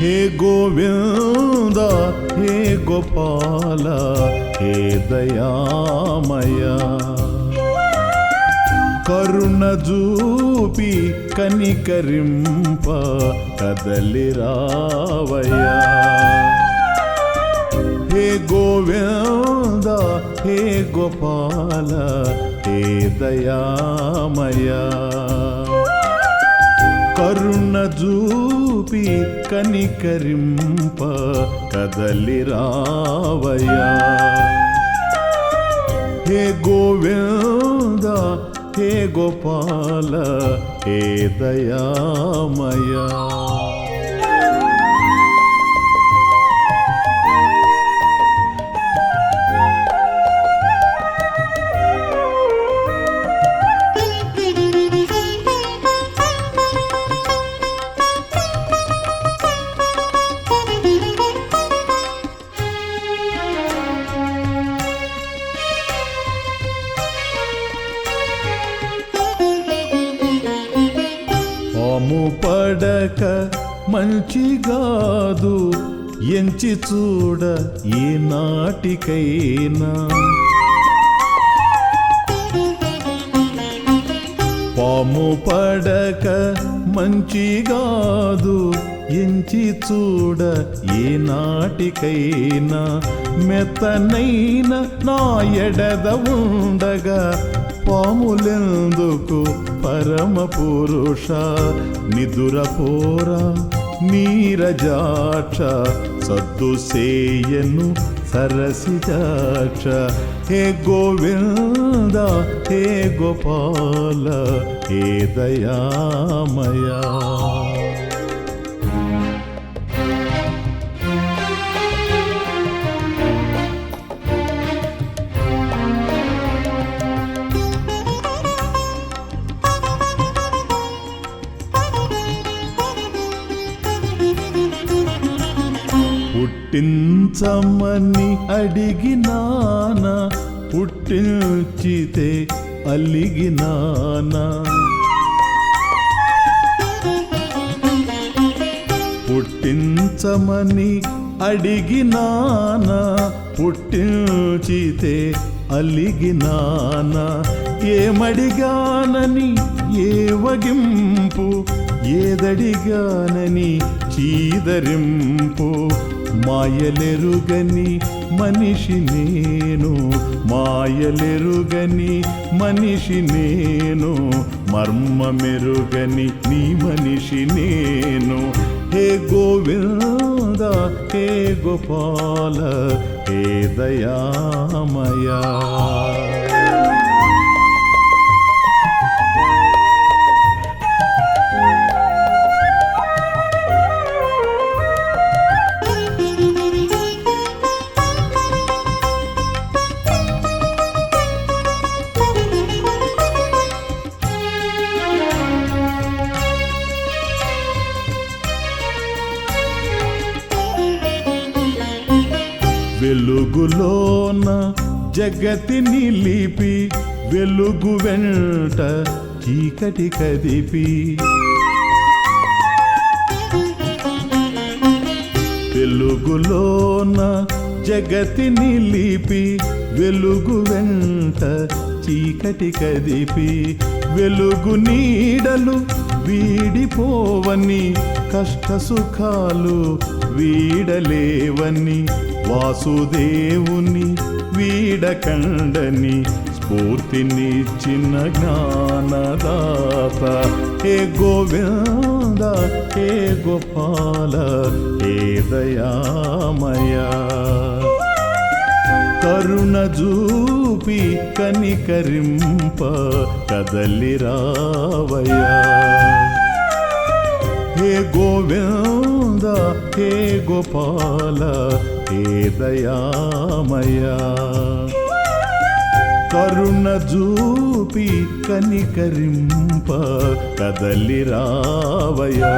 హే గోవింద హే గోపాల హే దయామయ. కరుణ జూపి కనికరింప కదలి రావయ్యా. గోవింద హే గోపాల హే దయామయ. కరుణ జూపి కనికరింప కదలి రావయ్యా. హే గోవింద హే గోపాల హే దయామయా. పాము పడక మంచిగాదు ఎంచి చూడ ఈ నాటికైనా. పాము పడక మంచిగాదు ఎంచి చూడ ఏ నాటికైనా. మెత్తనైన నా ఎడద ఉండగా పాములెందుకు పరమ పురుష? నిదురపోరా నీరజాక్ష సద్దు సేయను సరసిజాక్ష హే గోవింద హే గోపాల హే దయామయా. పుట్టించమని అడిగినానా? పుట్టించితే అలిగినానా? పుట్టించమని అడిగినానా? పుట్టించితే అలిగినానా? ఏమడిగానని ఏ వగింపు? ఏదడిగానని చీదరింపు? మాయలెరుగని మనిషి నేను మాయలెరుగని మనిషి నేను మర్మమెరుగని నీ మనిషి నేను. హే గోవింద హే గోపాల హే దయామయా. వెలుగులోన జగతి నిలిపి వెలుగు వెంట చీకటి కదిపి. వెలుగులోన జగతి నిలిపి వెలుగు వెంట చీకటి కదిపి. వెలుగు నీడలు వీడిపోవని కష్ట సుఖాలు వీడలేవని వాసుదేవుని వీడకండని స్ఫూర్తినిచ్చిన జ్ఞానదాత. హే గోవింద హే గోపాల హే దయామయ. కరుణ జూపి కనికరింప కదలి రావయ్యా. హే గోవింద హే గోపాల హే దయామయా. కరుణ జూపి కనికరింప కదలి రావయా